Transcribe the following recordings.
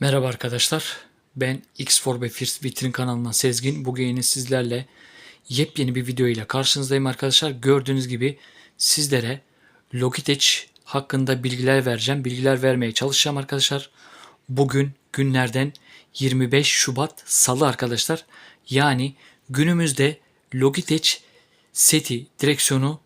Merhaba arkadaşlar. Ben X4 First Vitrin kanalından Sezgin. Bugün yine sizlerle yepyeni bir video ile karşınızdayım arkadaşlar. Gördüğünüz gibi sizlere Logitech hakkında bilgiler vereceğim. Bilgiler vermeye çalışacağım arkadaşlar. Bugün günlerden 25 Şubat Salı arkadaşlar. Yani günümüzde Logitech seti, direksiyonu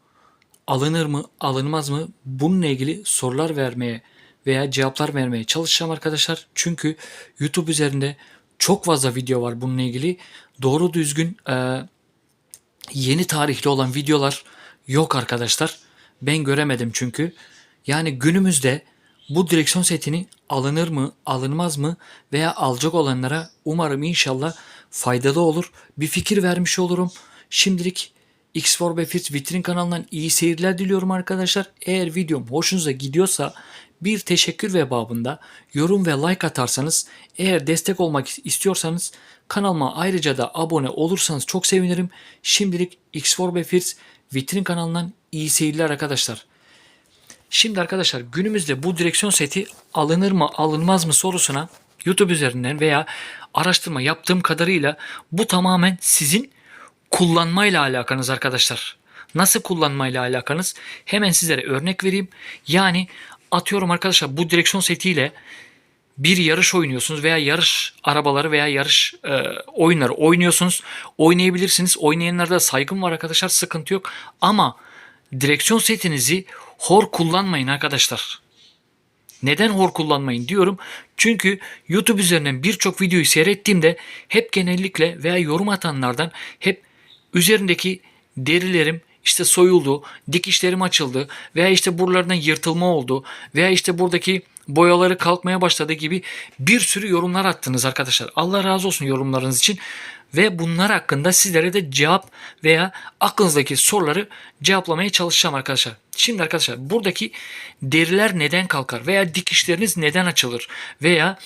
alınır mı, alınmaz mı? Bununla ilgili sorular vermeye veya cevaplar vermeye çalışacağım arkadaşlar. Çünkü YouTube üzerinde çok fazla video var bununla ilgili. Doğru düzgün e, yeni tarihli olan videolar yok arkadaşlar. Ben göremedim çünkü. Yani günümüzde bu direksiyon setini alınır mı, alınmaz mı veya alacak olanlara umarım inşallah faydalı olur. Bir fikir vermiş olurum. Şimdilik X4 Befit vitrin kanalından iyi seyirler diliyorum arkadaşlar. Eğer videom hoşunuza gidiyorsa bir teşekkür ve babında yorum ve like atarsanız eğer destek olmak istiyorsanız kanalıma ayrıca da abone olursanız çok sevinirim. Şimdilik X4 Befit vitrin kanalından iyi seyirler arkadaşlar. Şimdi arkadaşlar günümüzde bu direksiyon seti alınır mı alınmaz mı sorusuna YouTube üzerinden veya araştırma yaptığım kadarıyla bu tamamen sizin kullanmayla alakanız arkadaşlar. Nasıl kullanmayla alakanız? Hemen sizlere örnek vereyim. Yani atıyorum arkadaşlar bu direksiyon setiyle bir yarış oynuyorsunuz veya yarış arabaları veya yarış e, oyunları oynuyorsunuz. Oynayabilirsiniz. Oynayanlarda saygım var arkadaşlar. Sıkıntı yok. Ama direksiyon setinizi hor kullanmayın arkadaşlar. Neden hor kullanmayın diyorum. Çünkü YouTube üzerinden birçok videoyu seyrettiğimde hep genellikle veya yorum atanlardan hep üzerindeki derilerim işte soyuldu, dikişlerim açıldı veya işte buralardan yırtılma oldu veya işte buradaki boyaları kalkmaya başladı gibi bir sürü yorumlar attınız arkadaşlar. Allah razı olsun yorumlarınız için ve bunlar hakkında sizlere de cevap veya aklınızdaki soruları cevaplamaya çalışacağım arkadaşlar. Şimdi arkadaşlar buradaki deriler neden kalkar veya dikişleriniz neden açılır veya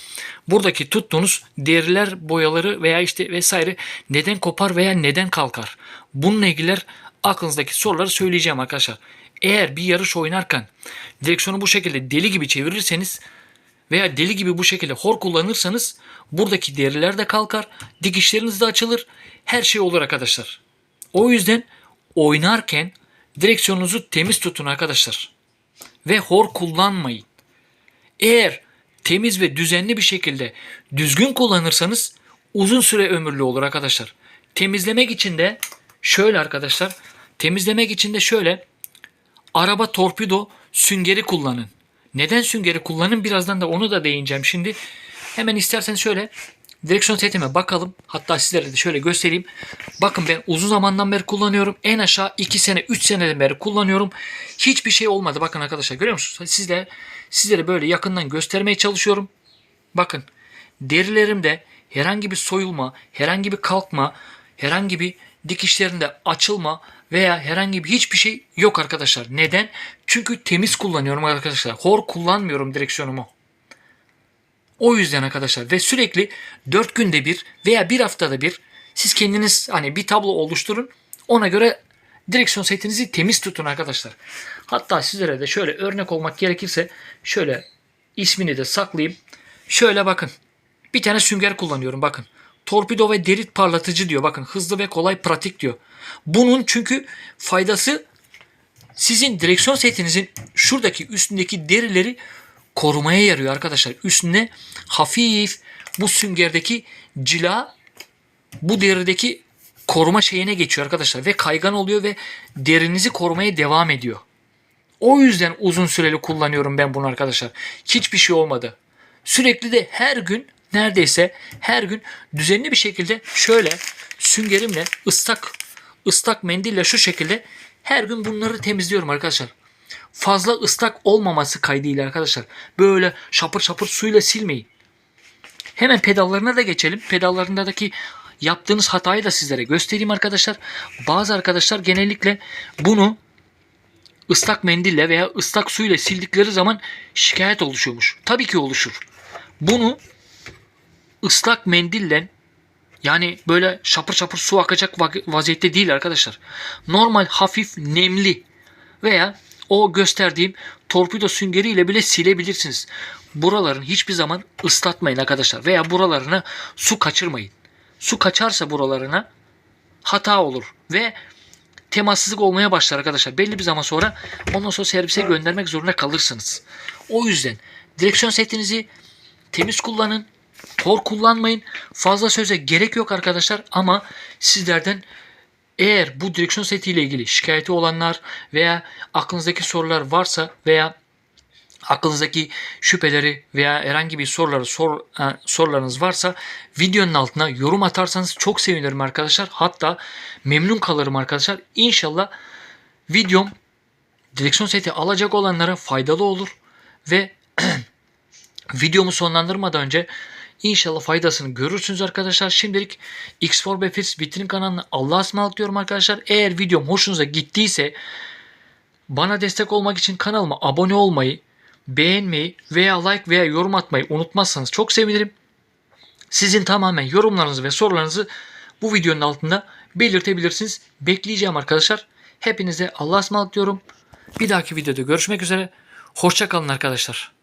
buradaki tuttuğunuz deriler boyaları veya işte vesaire neden kopar veya neden kalkar? Bununla ilgili aklınızdaki soruları söyleyeceğim arkadaşlar. Eğer bir yarış oynarken direksiyonu bu şekilde deli gibi çevirirseniz veya deli gibi bu şekilde hor kullanırsanız buradaki deriler de kalkar, dikişleriniz de açılır. Her şey olur arkadaşlar. O yüzden oynarken direksiyonunuzu temiz tutun arkadaşlar. Ve hor kullanmayın. Eğer temiz ve düzenli bir şekilde düzgün kullanırsanız uzun süre ömürlü olur arkadaşlar. Temizlemek için de şöyle arkadaşlar. Temizlemek için de şöyle araba torpido süngeri kullanın. Neden süngeri kullanın? Birazdan da onu da değineceğim şimdi. Hemen isterseniz şöyle direksiyon setime bakalım. Hatta sizlere de şöyle göstereyim. Bakın ben uzun zamandan beri kullanıyorum. En aşağı 2 sene 3 seneden beri kullanıyorum. Hiçbir şey olmadı. Bakın arkadaşlar görüyor musunuz? Sizle, sizlere böyle yakından göstermeye çalışıyorum. Bakın derilerimde herhangi bir soyulma, herhangi bir kalkma, herhangi bir dikişlerinde açılma veya herhangi bir hiçbir şey yok arkadaşlar. Neden? Çünkü temiz kullanıyorum arkadaşlar. Hor kullanmıyorum direksiyonumu. O yüzden arkadaşlar ve sürekli 4 günde bir veya bir haftada bir siz kendiniz hani bir tablo oluşturun. Ona göre direksiyon setinizi temiz tutun arkadaşlar. Hatta sizlere de şöyle örnek olmak gerekirse şöyle ismini de saklayayım. Şöyle bakın. Bir tane sünger kullanıyorum bakın. Torpido ve derit parlatıcı diyor. Bakın hızlı ve kolay pratik diyor. Bunun çünkü faydası sizin direksiyon setinizin şuradaki üstündeki derileri korumaya yarıyor arkadaşlar. Üstüne hafif bu süngerdeki cila bu derideki koruma şeyine geçiyor arkadaşlar ve kaygan oluyor ve derinizi korumaya devam ediyor. O yüzden uzun süreli kullanıyorum ben bunu arkadaşlar. Hiçbir şey olmadı. Sürekli de her gün neredeyse her gün düzenli bir şekilde şöyle süngerimle ıslak ıslak mendille şu şekilde her gün bunları temizliyorum arkadaşlar. Fazla ıslak olmaması kaydıyla arkadaşlar. Böyle şapır şapır suyla silmeyin. Hemen pedallarına da geçelim. Pedallarındaki yaptığınız hatayı da sizlere göstereyim arkadaşlar. Bazı arkadaşlar genellikle bunu ıslak mendille veya ıslak suyla sildikleri zaman şikayet oluşuyormuş. Tabii ki oluşur. Bunu ıslak mendille yani böyle şapır şapır su akacak vaziyette değil arkadaşlar. Normal hafif nemli veya o gösterdiğim torpido süngeriyle bile silebilirsiniz. Buraların hiçbir zaman ıslatmayın arkadaşlar veya buralarına su kaçırmayın. Su kaçarsa buralarına hata olur ve temassızlık olmaya başlar arkadaşlar. Belli bir zaman sonra ondan sonra servise göndermek zorunda kalırsınız. O yüzden direksiyon setinizi temiz kullanın. Tor kullanmayın. Fazla söze gerek yok arkadaşlar ama sizlerden eğer bu direksiyon setiyle ilgili şikayeti olanlar veya aklınızdaki sorular varsa veya aklınızdaki şüpheleri veya herhangi bir soruları sor, e, sorularınız varsa videonun altına yorum atarsanız çok sevinirim arkadaşlar. Hatta memnun kalırım arkadaşlar. İnşallah videom direksiyon seti alacak olanlara faydalı olur ve videomu sonlandırmadan önce inşallah faydasını görürsünüz arkadaşlar. Şimdilik X4 Befis vitrin kanalına Allah'a ısmarladık diyorum arkadaşlar. Eğer videom hoşunuza gittiyse bana destek olmak için kanalıma abone olmayı, beğenmeyi veya like veya yorum atmayı unutmazsanız çok sevinirim. Sizin tamamen yorumlarınızı ve sorularınızı bu videonun altında belirtebilirsiniz. Bekleyeceğim arkadaşlar. Hepinize Allah'a ısmarladık diyorum. Bir dahaki videoda görüşmek üzere. Hoşça kalın arkadaşlar.